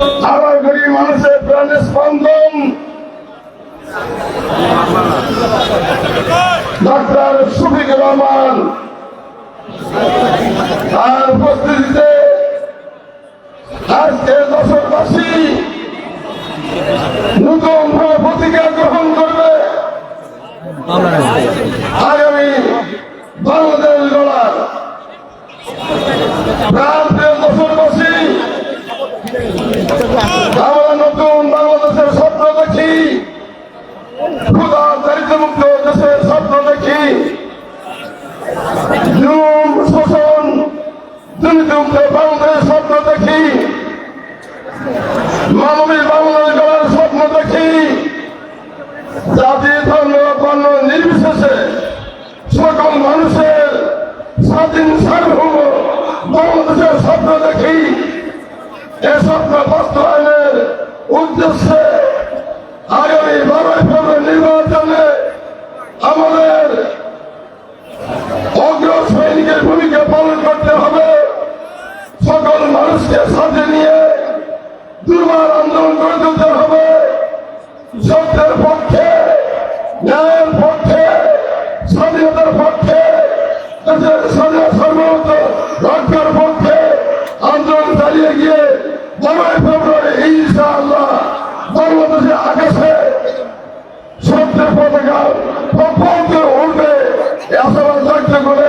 আবার গরিব মানুষের প্রাণের স্পন্দন। শফিক রহমান তার উপস্থিতিতে আজকে দশরবাসী নতুন প্রতিজ্ঞা গ্রহণ করবে আগামী বাংলাদেশ গড়ার প্রাণ প্রিয় দশরবাসী আমরা নতুন বাংলাদেশের স্বপ্ন দেখি ক্ষুদা দারিদ্রমুক্ত দেশের স্বপ্ন দেখি জুলুম শোষণ দুর্নীতিমুক্ত বাংলাদেশের স্বপ্ন দেখি। মানবী বাংলাদেশ গড়ার স্বপ্ন দেখি। জাতি ধর্ম বর্ণ নির্বিশেষে সকল মানুষের স্বাধীন সার্বভৌম বাংলাদেশের স্বপ্ন দেখি। এ স্বপ্ন বাস্তবায়নের উদ্দেশ্যে আগামী বারোই ফেব্রুয়ারি নির্বাচনে আমাদের অগ্র সৈনিকের ভূমিকা পালন করতে হবে। সকল মানুষকে সাথে নিয়ে দুর্বার আন্দোলন করে তুলতে হবে। সত্যের পক্ষে, ন্যায়ের পক্ষে, স্বাধীনতার পক্ষে সর্বত রক্ষার পক্ষে আন্দোলন চালিয়ে গিয়ে বারোই ফেব্রুয়ারি, ইনশাআল্লাহ বাংলাদেশের আকাশে সত্যের পতাকা পক্ষে উঠবে এই আশাবাদ ব্যক্ত করে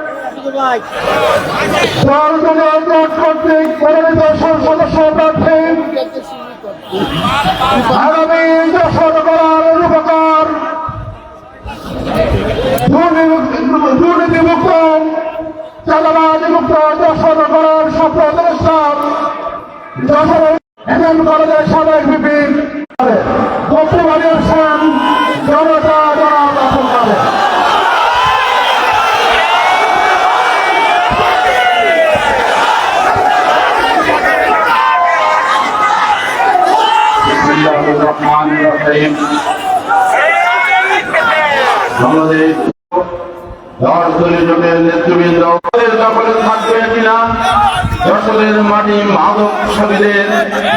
কর্তৃক মনোনীত সদস্য প্রার্থী আগামী যশোর করার রূপকার দুর্নীতিমুক্ত কলেজের সাবেক বিপি দর্শনের নেতৃবৃন্দ দখলে থাকবে কিনা? দর্শনের মাটি মাদক ছবিদের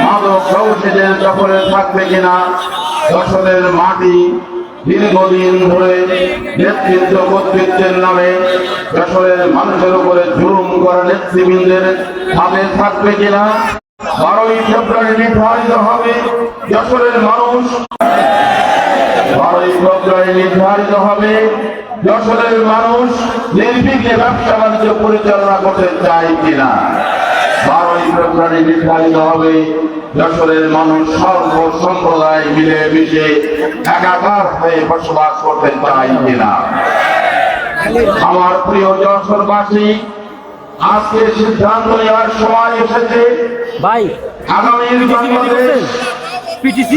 মাদক ব্যবসায়ীদের দখলে থাকবে কিনা? দর্শনের মাটি দীর্ঘদিন ধরে নেতৃত্ব কর্তৃত্বের নামে যশোরের মানুষের উপরে জুলুম করা নেতৃবৃন্দের হাতে থাকবে কিনা? বারোই ফেব্রুয়ারি নির্ধারিত হবে যশোরের মানুষ। বারোই ফেব্রুয়ারি নির্ধারিত হবে যশোরের মানুষ নির্বিঘ্নে ব্যবসা বাণিজ্য পরিচালনা করতে চায় কিনা? বারোই ফেব্রুয়ারি নির্ধারিত হবে। যশোরের মানুষ সর্ব সম্প্রদায় মিলে মিশে একাকার হয়ে বসবাস করতে চায় কিনা? আমার প্রিয় যশোরবাসী আজকে সিদ্ধান্ত নেওয়ার সময় এসেছে। ভাই আগামীর বাংলাদেশ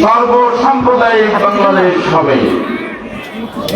সর্বসাম্প্রদায়িক বাংলাদেশ হবে।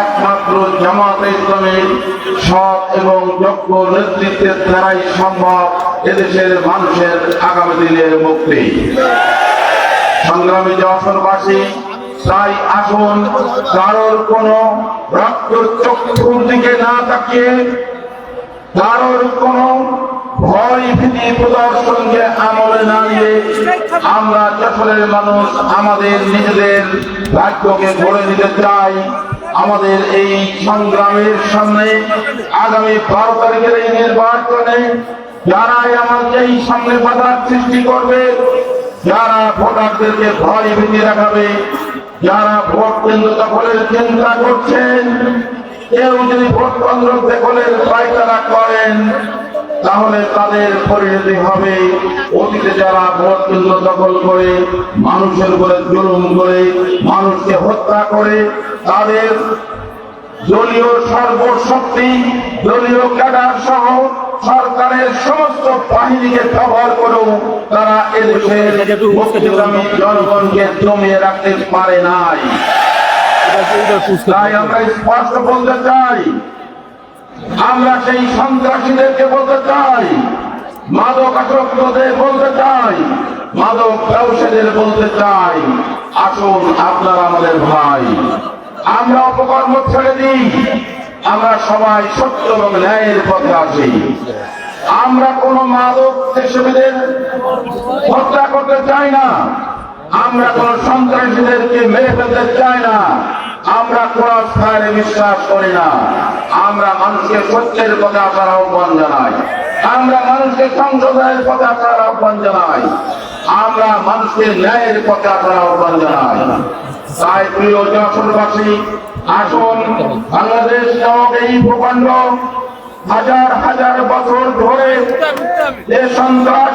একমাত্র জামাত ইসলামের সৎ এবং যোগ্য নেতৃত্বের দ্বারাই সম্ভব এদেশের মানুষের আগামী দিনের মুক্তি। সংগ্রামী যশোরবাসী তাই আসুন কারোর কোন রক্ত চক্ষুর দিকে না তাকিয়ে কারোর কোন ভয় ভীতি প্রদর্শনকে আমলে না নিয়ে আমরা যশোরের মানুষ আমাদের নিজেদের ভাগ্যকে গড়ে নিতে চাই। আমাদের এই সংগ্রামের সামনে আগামী বারো তারিখের এই নির্বাচনে যারাই আমাদের এই সামনে বাধার সৃষ্টি করবে, যারা ভোটারদেরকে ভয় ভেঙে রাখাবে যারা ভোট কেন্দ্র দখলের চিন্তা করছেন, কেউ যদি ভোট কেন্দ্র দখলের পায়তারা করেন তাহলে তাদের পরিণতি হবে। অতীতে যারা ভোট কেন্দ্র দখল করে মানুষের উপরে জুলুম করে মানুষকে হত্যা করে তাদের দলীয় সর্বশক্তি দলীয় ক্যাডার সহ সরকারের সমস্ত বাহিনীকে ব্যবহার করেও তারা এদেশের মুক্তিকামী জনগণকে জমিয়ে রাখতে পারে নাই। তাই আমরা স্পষ্ট বলতে চাই আমরা সেই সন্ত্রাসীদেরকে বলতে চাই। মাদক আসক্তদের বলতে চাই। মাদক ব্যবসায়ীদের বলতে চাই। আসুন আপনারা আমাদের ভাই। আমরা অপকর্ম ছেড়ে দিই। আমরা সবাই সত্য এবং ন্যায়ের পথে আসি আমরা কোন মাদক দেশবিদের হত্যা করতে চাই না। আমরা কোন সন্ত্রাসীদেরকে মেরে ফেলতে চাই না। কোন বিশ্বাস করি না। আমরা মানুষকে সত্যের পথে আসার আহ্বান জানাই। আমরা মানুষকে সংশোধনের পথে আসার আহ্বান জানাই। আমরা মানুষকে ন্যায়ের পথে আসার আহ্বান জানাই। তাই প্রিয় যশোরবাসী আসুন বাংলাদেশ নামক এই ভূখণ্ড হাজার হাজার বছর ধরে যে সন্ত্রাস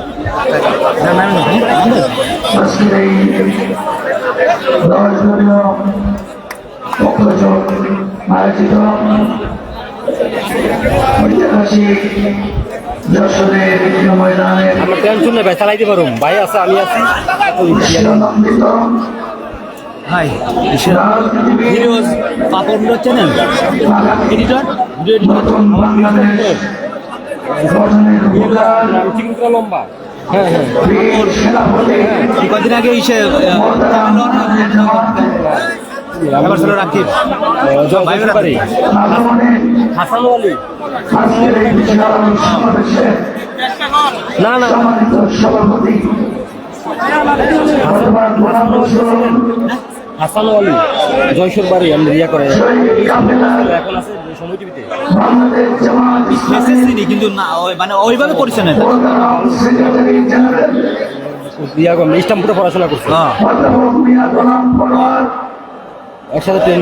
আজকের এই দশজনীয় আয়োজিত ঐতিহাসিক যশোরের বিভিন্ন ময়দানের টেনশন নেই ভাই চালাইতে পারুম ভাই আছে আমি আছি শিরোনামৃত ভাই রাজনীতিবিদ চ্যানেল এডিটর লম্বা হ্যাঁ হ্যাঁ। বীর কদিন আগে ইসে রাকিব। হাসান আলী। না না। হাসান আলী জয়সুর বাড়ি আমি রিয়া করে। এখন আছে সময় টিভিতে। কিন্তু না মানে ওইভাবে পরিচয় জেনারেল রিয়া করলাম ইস্টামপুরে পড়াশোনা করছে। পরোয়ার একসাথে ট্রেন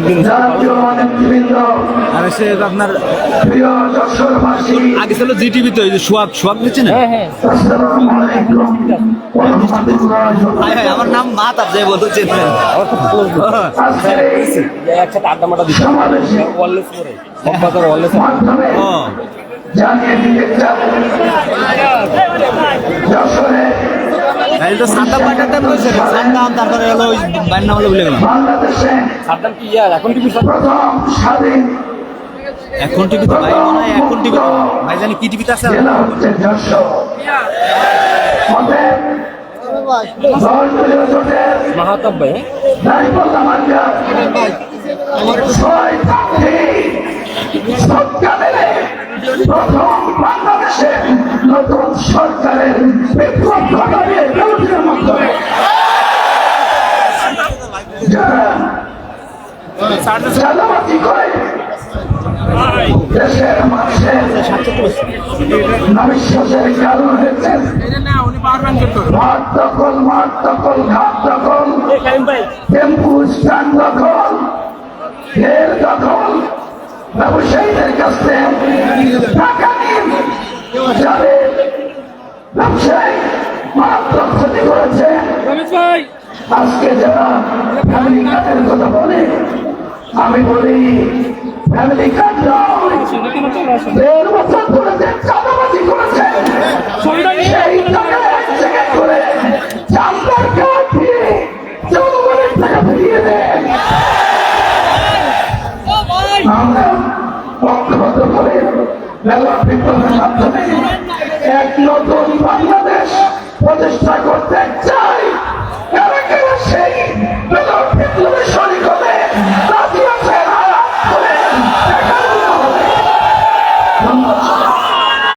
আর সে আপনার আগে ছিল জিটিভি তো এই যে সোয়াগ সোয়াগ দিচ্ছে না? হ্যাঁ হ্যাঁ। হায় হায় আমার নাম মাতাব যে ক্লোজ আজকের এই একসাথে আড্ডা মাটা দিচ্ছে। সমাবেশে ওয়ারলেস করে। সব ওয়ারলেস জানিয়ে দিতে চাই তো সাদ্দাম পাঠাতে বলছে সাদ্দাম তারপরে হলো ওই বাইর নাম হলো ভুলে গেলাম। বাংলাদেশে সাদ্দাম কি ইয়ার? এখন টিভি প্রথম এখন টিভি তো ভাই মনে হয় এখন টিভি ভাই। জানি কি টিভিতে আছে মাহাতাব ভাই হ্যাঁ? বাংলাদেশে নতুন সরকারের বিপ্লব ঘটাবে বিরোধীদের মাধ্যমে যারা চাঁদাবাজি করে দেশের মানুষের নবিশ্বাসের ব্যবসায়ীদের কাছ টাকা নিন যাদের ব্যবসায়ী মারাত্মক ক্ষতি করেছে। আজকে যারা ফ্যামিলি কার্ডের কথা বলে আমি বলি ফ্যামিলি কার্ড নয়। দেড় বছর ধরে যে চাঁদাবাজি করেছে সেই টাকা এক জায়গায় করে চান্দার কার্ড দিয়ে জনগণের টাকা ফিরিয়ে দেন আমরা মাধ্যমে এক নতুন বাংলাদেশ প্রতিষ্ঠা করতে চাই